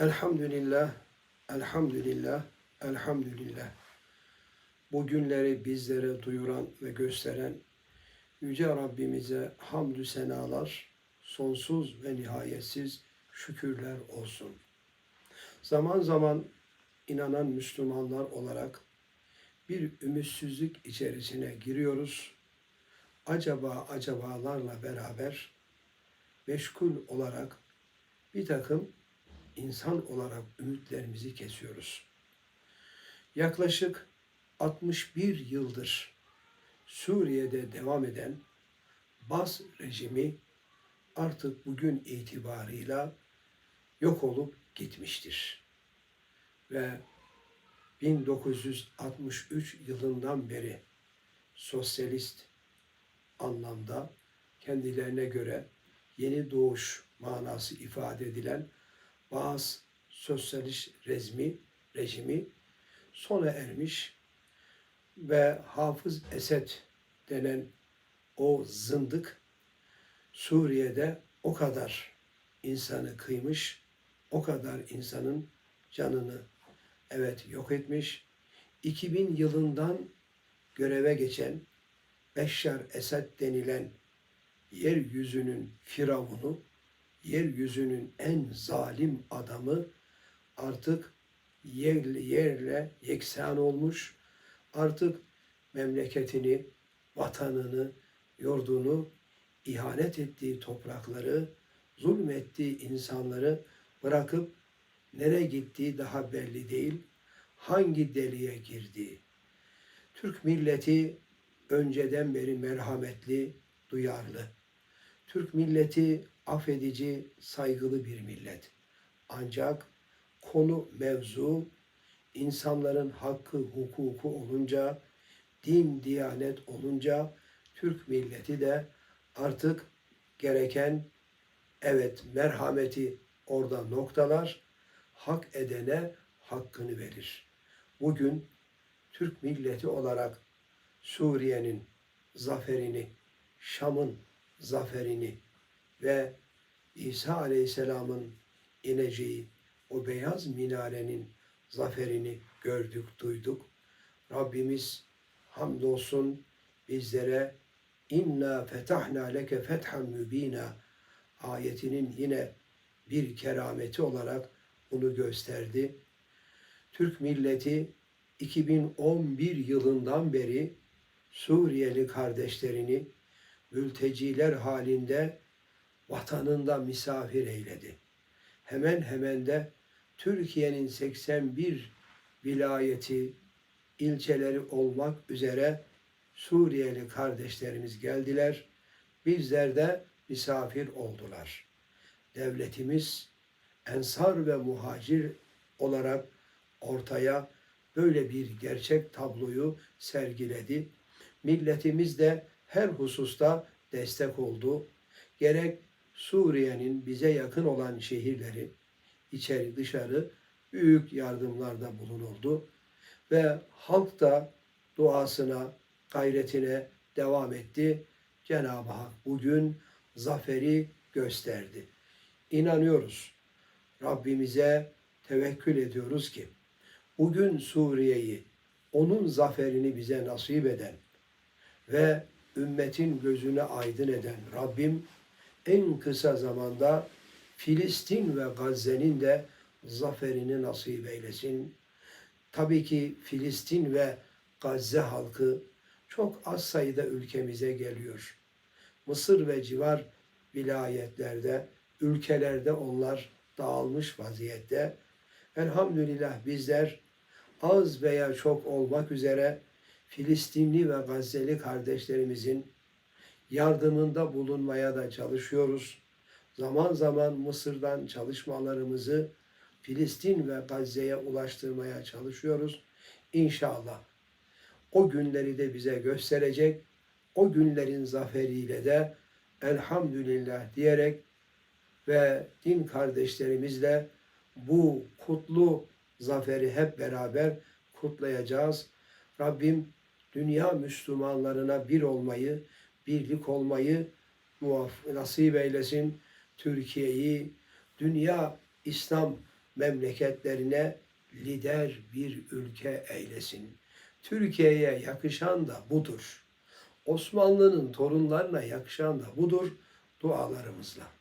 Elhamdülillah, elhamdülillah, elhamdülillah. Bu günleri bizlere duyuran ve gösteren Yüce Rabbimize hamdü senalar, sonsuz ve nihayetsiz şükürler olsun. Zaman zaman inanan Müslümanlar olarak bir ümitsizlik içerisine giriyoruz. Acaba acabalarla beraber meşgul olarak bir takım insan olarak ümitlerimizi kesiyoruz. Yaklaşık 61 yıldır Suriye'de devam eden Bas rejimi artık bugün itibarıyla yok olup gitmiştir. Ve 1963 yılından beri sosyalist anlamda kendilerine göre yeni doğuş manası ifade edilen bazı sosyalist rezmi, rejimi sona ermiş ve Hafız Esed denen o zındık Suriye'de o kadar insanı kıymış, o kadar insanın canını evet yok etmiş. 2000 yılından göreve geçen Beşşar Esed denilen yeryüzünün firavunu, yeryüzünün en zalim adamı artık yerle, yerle yeksan olmuş. Artık memleketini, vatanını, yurdunu, ihanet ettiği toprakları, zulmettiği insanları bırakıp nereye gittiği daha belli değil. Hangi deliğe girdiği. Türk milleti önceden beri merhametli, duyarlı. Türk milleti affedici, saygılı bir millet. Ancak konu mevzu insanların hakkı, hukuku olunca, din, diyanet olunca Türk milleti de artık gereken evet merhameti orada noktalar, hak edene hakkını verir. Bugün Türk milleti olarak Suriye'nin zaferini, Şam'ın zaferini ve İsa Aleyhisselam'ın ineceği o beyaz minarenin zaferini gördük, duyduk. Rabbimiz hamdolsun bizlere inna fetahna leke fethan mübina ayetinin yine bir kerameti olarak bunu gösterdi. Türk milleti 2011 yılından beri Suriyeli kardeşlerini mülteciler halinde vatanında misafir eyledi. Hemen hemen de Türkiye'nin 81 vilayeti, ilçeleri olmak üzere Suriyeli kardeşlerimiz geldiler. Bizler de misafir oldular. Devletimiz ensar ve muhacir olarak ortaya böyle bir gerçek tabloyu sergiledi. Milletimiz de her hususta destek oldu. Gerek Suriye'nin bize yakın olan şehirleri içeri dışarı büyük yardımlarda bulunuldu ve halk da duasına, gayretine devam etti. Cenab-ı Hak bugün zaferi gösterdi. İnanıyoruz. Rabbimize tevekkül ediyoruz ki bugün Suriye'yi, onun zaferini bize nasip eden ve ümmetin gözüne aydın eden Rabbim en kısa zamanda Filistin ve Gazze'nin de zaferini nasip eylesin. Tabii ki Filistin ve Gazze halkı çok az sayıda ülkemize geliyor. Mısır ve civar vilayetlerde, ülkelerde onlar dağılmış vaziyette. Elhamdülillah bizler az veya çok olmak üzere Filistinli ve Gazze'li kardeşlerimizin yardımında bulunmaya da çalışıyoruz. Zaman zaman Mısır'dan çalışmalarımızı Filistin ve Gazze'ye ulaştırmaya çalışıyoruz. İnşallah o günleri de bize gösterecek. O günlerin zaferiyle de elhamdülillah diyerek ve din kardeşlerimizle bu kutlu zaferi hep beraber kutlayacağız. Rabbim dünya Müslümanlarına bir olmayı, birlik olmayı nasip eylesin. Türkiye'yi, dünya İslam memleketlerine lider bir ülke eylesin. Türkiye'ye yakışan da budur. Osmanlı'nın torunlarına yakışan da budur dualarımızla.